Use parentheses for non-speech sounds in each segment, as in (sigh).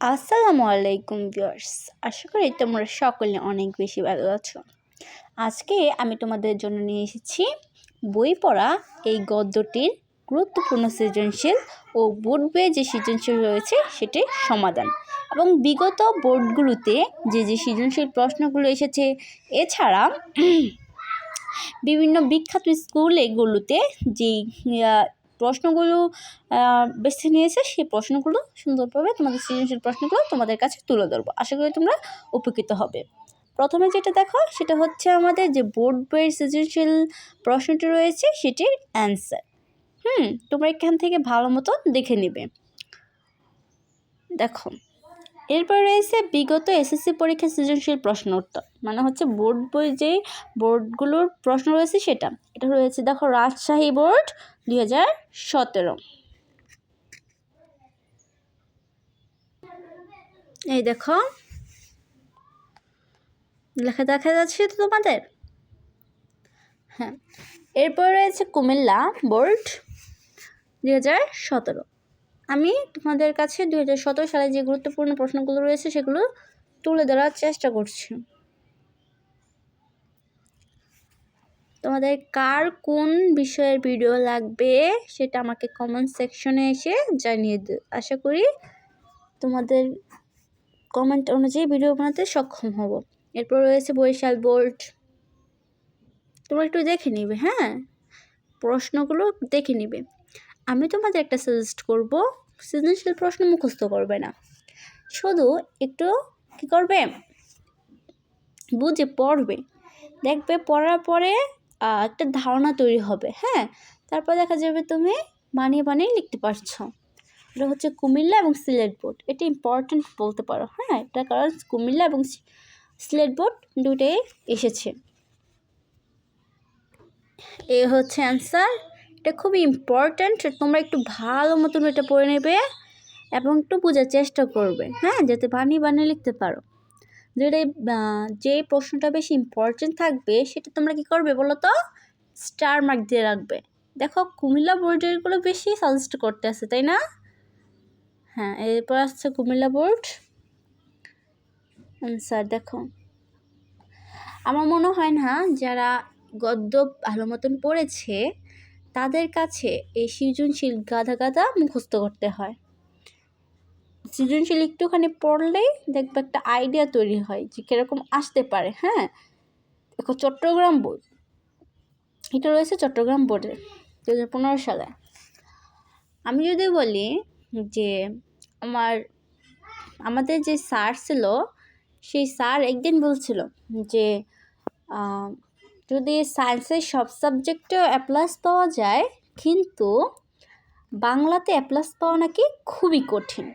আসসালামু আলাইকুম ভিউয়ার্স। আশা করি তোমরা সকলে অনেক বেশি ভালো আছো। আজকে আমি তোমাদের জন্য নিয়ে এসেছি বই পড়া এই গদ্যটির গুরুত্বপূর্ণ সৃজনশীল ও বোর্ড বইয়ে যে সৃজনশীল রয়েছে সেটির সমাধান এবং বিগত বোর্ডগুলোতে যে যে সৃজনশীল প্রশ্নগুলো এসেছে এছাড়া (clears throat) বিভিন্ন বিখ্যাত স্কুলগুলোতে যেই আহ, প্রশ্নগুলো বেছে নিয়েছে, সেই প্রশ্নগুলো সুন্দরভাবে তোমাদের সৃজনশীল প্রশ্নগুলো তোমাদের কাছে তুলে ধরবো। আশা করি তোমরা উপকৃত হবে। প্রথমে যেটা দেখো, সেটা হচ্ছে আমাদের যে বোর্ড বইয়ের সৃজনশীল প্রশ্নটি রয়েছে, সেটির অ্যান্সার হুম, তোমরা এখান থেকে ভালো মতো দেখে নেবে। দেখো, এরপর রয়েছে বিগত এসএসসি পরীক্ষার সৃজনশীল প্রশ্ন উত্তর। মানে হচ্ছে বোর্ড বই যে বোর্ডগুলোর প্রশ্ন রয়েছে সেটা। এটা রয়েছে, দেখো, রাজশাহী বোর্ড দুই হাজার সতেরো। এই দেখো। লেখা দেখা যাচ্ছে তো তোমাদের? হ্যাঁ। এরপর রয়েছে কুমিল্লা বোর্ড, দুই হাজার সতেরো। আমি তোমাদের কাছে দুই হাজার সতেরো সালে যে গুরুত্বপূর্ণ প্রশ্নগুলো রয়েছে সেগুলো তুলে ধরার চেষ্টা করছি। তোমাদের কার কোন বিষয়ের ভিডিও লাগবে সেটা আমাকে কমেন্ট সেকশনে এসে জানিয়ে দিও আশা করি তোমাদের কমেন্ট অনুযায়ী ভিডিও বানাতে সক্ষম হব। এরপর রয়েছে বরিশাল বোর্ড তোমরা একটু দেখে নিবে হ্যাঁ? প্রশ্নগুলো দেখে নিবে। আমি তোমাদের একটা সাজেস্ট করব, সৃজনশীল প্রশ্ন মুখস্থ করবে না। শুধু একটু কী করবে? বুঝে পড়বে। দেখবে, পড়ার পরে একটা ধারণা তৈরি হবে হ্যাঁ? তারপর দেখা যাবে তুমি বানিয়ে বানিয়ে লিখতে পারছ। এটা হচ্ছে কুমিল্লা এবং সিলেট বোর্ড। এটা ইম্পর্ট্যান্ট বলতে পারো হ্যাঁ? এটা কারণ কুমিল্লা এবং সিলেট বোর্ড দুটোই এসেছে। এ হচ্ছে অ্যান্সার এটা খুবই ইম্পর্ট্যান্ট তোমরা একটু ভালো মতন এটা পড়ে নেবে এবং একটু বোঝার চেষ্টা করবে হ্যাঁ? যাতে বানিয়ে বানিয়ে লিখতে পারো। যেটা যে প্রশ্নটা বেশি ইম্পর্টেন্ট থাকবে, সেটা তোমরা কি করবে বলো তো? স্টার মার্ক দিয়ে রাখবে। দেখো, কুমিল্লা বোর্ডেরগুলো বেশি সাজেস্ট করতে আছে, তাই না? হ্যাঁ এরপর আসছে কুমিল্লা বোর্ড স্যার দেখো। আমার মনে হয় না, যারা গদ্য ভালো মতন পড়েছে, তাদের কাছে এই সৃজনশীল গাদা গাদা মুখস্থ করতে হয়। সৃজনশীল একটুখানি পড়লেই দেখবে একটা আইডিয়া তৈরি হয় যে কীরকম আসতে পারে হ্যাঁ? দেখো চট্টগ্রাম বোর্ড এটা রয়েছে চট্টগ্রাম বোর্ডে দু হাজার পনেরো সালে। আমি যদি বলি যে আমার, আমাদের যে স্যার ছিল, সেই স্যার একদিন বলছিল যে যদি সায়েন্সের সব সাবজেক্টেও অ্যাপ্লাস পাওয়া যায়, কিন্তু বাংলাতে অ্যাপ্লাস পাওয়া নাকি খুবই কঠিন।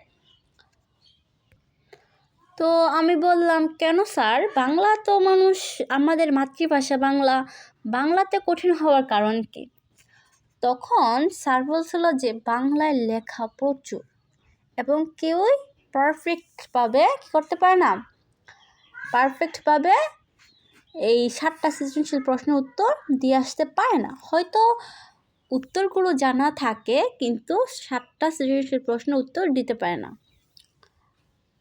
তো আমি বললাম, কেন স্যার? বাংলা তো মানুষ, আমাদের মাতৃভাষা বাংলা। বাংলাতে কঠিন হওয়ার কারণ কি? তখন স্যার বলছিল যে, বাংলায় লেখা প্রচুর এবং কেউই পারফেক্টভাবে কী করতে পারে না? পারফেক্টভাবে এই সাতটা সৃজনশীল প্রশ্নের উত্তর দিয়ে আসতে পারে না। হয়তো উত্তরগুলো জানা থাকে, কিন্তু সাতটা সৃজনশীল প্রশ্নের উত্তর দিতে পারে না।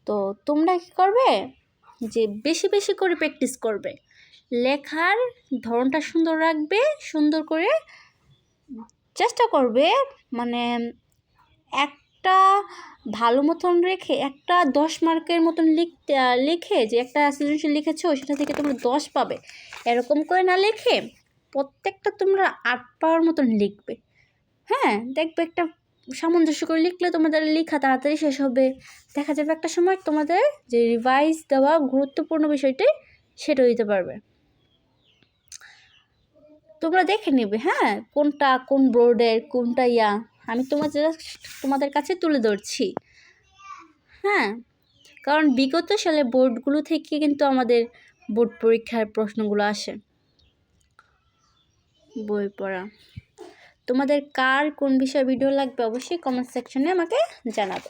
তো তোমরা কী করবে? যে বেশি বেশি করে প্র্যাকটিস করবে। লেখার ধরনটা সুন্দর রাখবে, সুন্দর করে চেষ্টা করবে মানে একটা ভালো মতন রেখে, একটা দশ মার্কের মতন লিখতে, লিখে যে একটা সৃজনশীল লিখেছো, সেটা থেকে তোমরা দশ পাবে। এরকম করে না লিখে প্রত্যেকটা তোমরা আট পাওয়ার মতন লিখবে। হ্যাঁ দেখবে একটা সামঞ্জস্য করে লিখলে তোমাদের লেখা তাড়াতাড়ি শেষ হবে। দেখা যাবে একটা সময় তোমাদের যে রিভাইজ দেওয়া গুরুত্বপূর্ণ বিষয়টি সেটা দিতে পারবে। তোমরা দেখে নেবে হ্যাঁ? কোনটা কোন বোর্ডের কোনটা ইয়া? আমি তোমাদের তোমাদের কাছে তুলে ধরছি। হ্যাঁ? কারণ বিগত সালে বোর্ডগুলো থেকে কিন্তু আমাদের বোর্ড পরীক্ষার প্রশ্নগুলো আসে। বই পড়া। তোমাদের কার কোন বিষয়ে ভিডিও লাগবে অবশ্যই কমেন্ট সেকশনে আমাকে জানাবে।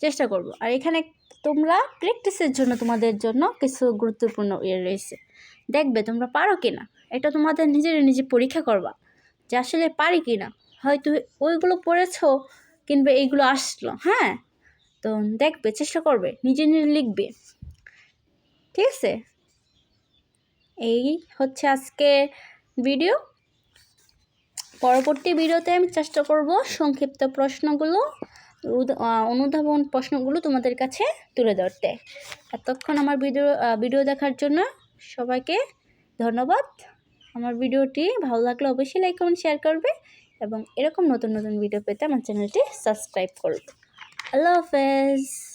চেষ্টা করব। আর এখানে তোমরা প্র্যাকটিসের জন্য তোমাদের জন্য কিছু গুরুত্বপূর্ণ ইয়ে রয়েছে। দেখবে তোমরা পারো কি না? এটা তোমাদের নিজের নিজে পরীক্ষা করবা যে আসলে পারি কি না। হয়তো ওইগুলো পড়েছো কিংবা এইগুলো আসলো হ্যাঁ? তো দেখবে, চেষ্টা করবে, নিজে নিজে লিখবে। ঠিক আছে? এই হচ্ছে আজকে ভিডিও পরবর্তী ভিডিওতে আমি চেষ্টা করব সংক্ষিপ্ত প্রশ্নগুলো অনুধাবন প্রশ্নগুলো তোমাদের কাছে তুলে ধরতে। এতক্ষণ আমার ভিডিও ভিডিও দেখার জন্য সবাইকে ধন্যবাদ। আমার ভিডিওটি ভালো লাগলে অবশ্যই লাইক, কমেন্ট, শেয়ার করবে এবং এরকম নতুন নতুন ভিডিও পেতে আমার চ্যানেলটি সাবস্ক্রাইব করবে। আল্লাহ হাফেজ।